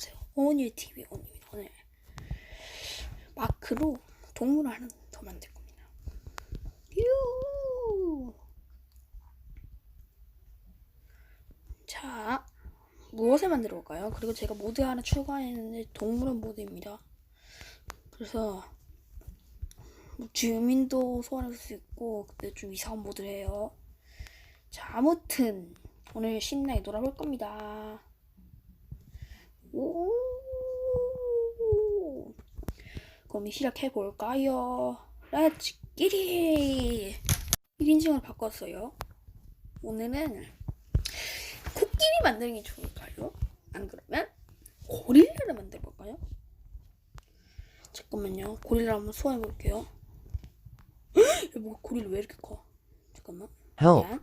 안녕하세요. 오니의 TV 오니입니다. 오늘 마크로 동물을 하나 더 만들 겁니다. 유. 자, 무엇을 만들어 볼까요? 그리고 제가 모드 하나 추가했는데 동물원 모드입니다. 그래서 뭐 주민도 소환할 수 있고 근데 좀 이상한 모드를 해요. 자, 아무튼 오늘 신나게 놀아볼 겁니다. 오. 그럼 시작해 볼까요? 렛츠 기릿! 1인칭을 바꿨어요. 오늘은 코끼리 만드는 게 좋을까요? 안 그러면 고릴라를 만들어 볼까요? 잠깐만요. 고릴라 한번 소환해 볼게요. 뭐 고릴라 왜 이렇게 커? 잠깐만. Help. 미안.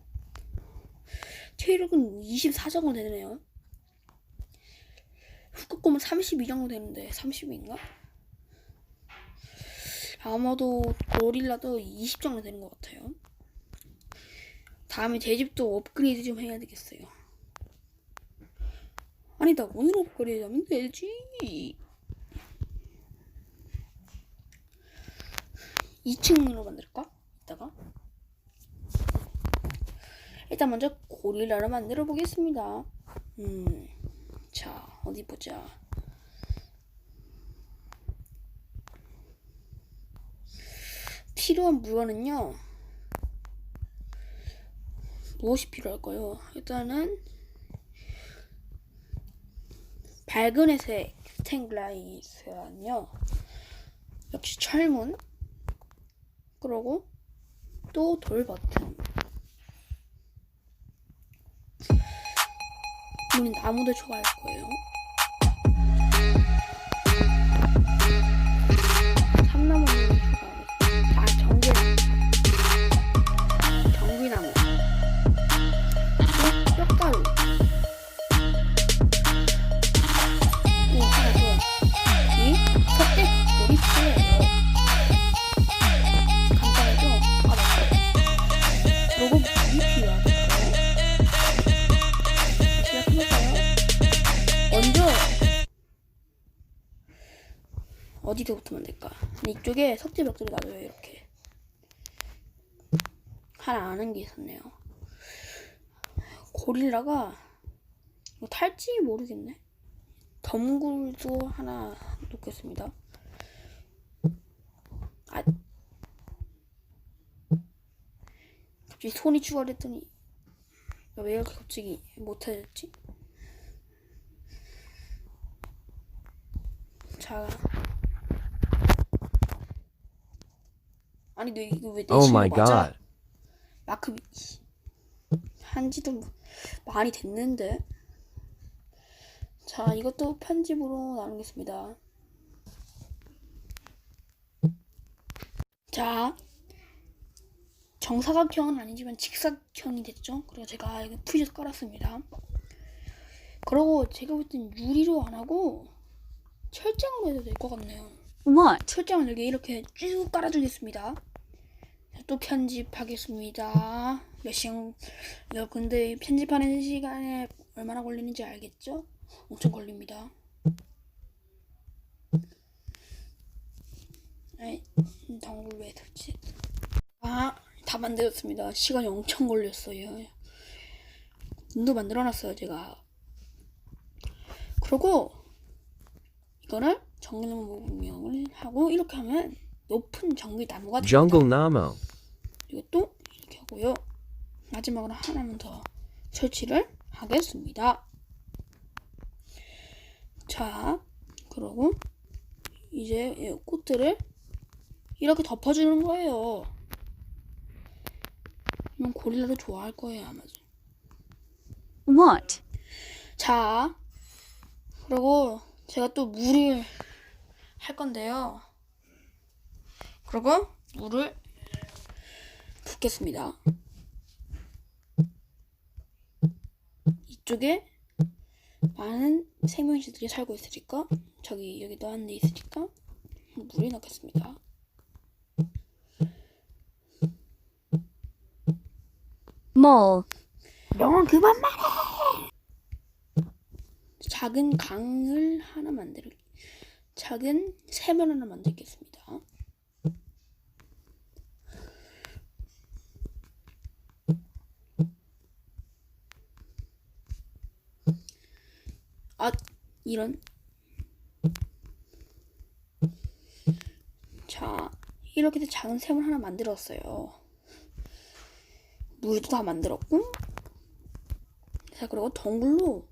체력은 24 정도 되네요. 후크곰은 32 정도 되는데 30인가? 아마도 고릴라도 20 정도 되는 것 같아요. 다음에 제 집도 업그레이드 좀 해야 되겠어요. 아니다 오늘 업그레이드 하면 되지. 2층으로 만들까? 이따가. 일단 먼저 고릴라를 만들어 보겠습니다. 음, 자 어디 보자. 필요한 물건은요. 무엇이 필요할까요? 일단은 밝은 회색 스탱글라이스는요. 역시 철문. 그러고 또 돌 버튼. 우린 나무도 좋아할 거예요. 참나무 어디서부터 만들까? 이쪽에 석재 벽돌이 놔둬요 이렇게 하나 아는 게 있었네요 고릴라가 뭐 탈지 모르겠네 덤굴도 하나 놓겠습니다 아 갑자기 손이 추가됐더니 왜 이렇게 갑자기 못해졌지? 자. 아니 너 이거 왜내 Oh 친구 my 맞아? god. 마크 한지도 뭐 많이 됐는데. 자 이것도 편집으로 나누겠습니다. 자 정사각형은 아니지만 직사각형이 됐죠. 그리고 제가 이거 프리즈 깔았습니다. 그리고 제가 볼 땐 유리로 안 하고 철장으로 해도 될 것 같네요. What? 철장을 여기 이렇게 쭉 깔아주겠습니다. 자, 또 편집하겠습니다. 몇 시간, 야, 근데 편집하는 시간에 얼마나 걸리는지 알겠죠? 엄청 걸립니다. 에이, 덩굴 왜 설치? 아, 다 만들었습니다. 시간이 엄청 걸렸어요. 눈도 만들어놨어요, 제가. 그리고 이거를 정글나무 모양을 하고 이렇게 하면 높은 정글 나무가 됩니다. Jungle Namo. 이것도 이렇게 하고요. 마지막으로 하나만 더 설치를 하겠습니다. 자, 그러고 이제 이 꽃들을 이렇게 덮어주는 거예요. 이건 고릴라도 좋아할 거예요, 아마도. What? 자, 그리고 제가 또 물을 할 건데요. 그리고 물을 붓겠습니다. 이쪽에 많은 생명체들이 살고 있으니까 저기 여기도 한데 있으니까 물을 넣겠습니다. Mole. 영어 그만 말해. 작은 강을 하나 만들 작은 샘을 하나 만들겠습니다. 아 이런 자 이렇게 해서 작은 샘을 하나 만들었어요. 물도 다 만들었고 자 그리고 덩굴로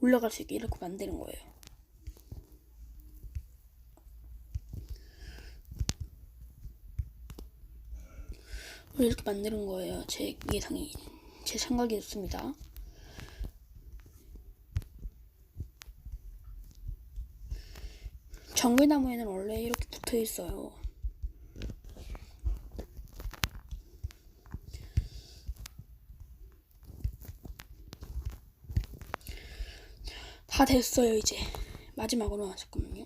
올라갈 수 있게 이렇게 만드는 거예요. 이렇게 만드는 거예요. 제 예상이 제 생각이었습니다. 정글나무에는 원래 이렇게 붙어 있어요. 다 됐어요 이제 마지막으로 잠깐만요.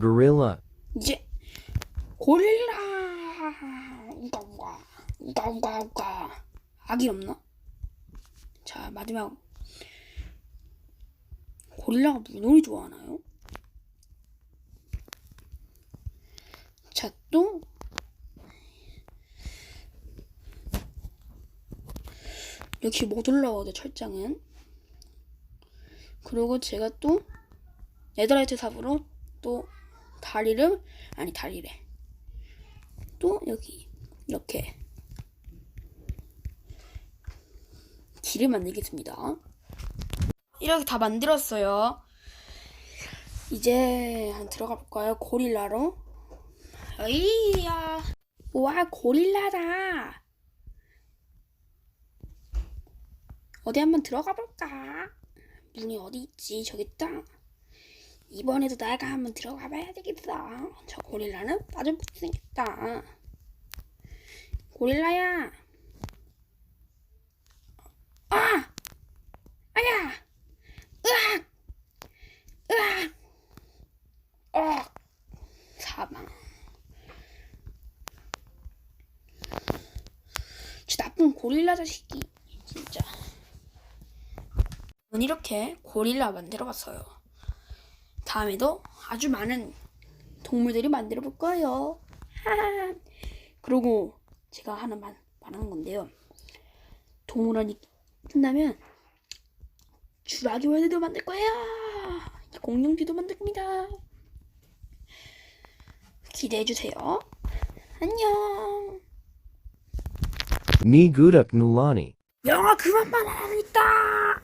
gorilla, 이제 고릴라 우가 우가 우가 우가 우가 악이 없나? 자 마지막 고릴라가 물놀이 좋아하나요? 자 또 여기 못 올라오죠 철장은. 그리고 제가 또 네더라이트 삽으로 또 다리를 아니 다리래. 또 여기 이렇게 길을 만들겠습니다. 이렇게 다 만들었어요. 이제 한 들어가 볼까요? 고릴라로? 어이야. 와 고릴라다 어디 한번 들어가 볼까 문이 어디 있지 저기 있다 이번에도 내가 한번 들어가 봐야 되겠어. 저 고릴라는 빠져볼 수 있겠다. 고릴라야. 아! 아야! 으악! 으악! 어! 사망. 저 나쁜 고릴라 자식이. 저는 이렇게 고릴라 만들어 봤어요. 다음에도 아주 많은 동물들이 만들어 볼 거예요. 그리고 제가 하나만 말하는 건데요. 동물원이 끝나면 주라기 월드도 만들 거예요. 공룡지도 만들 겁니다. 기대해 주세요. 안녕. ni gudak nulani. 영화 그만 말하고 있다.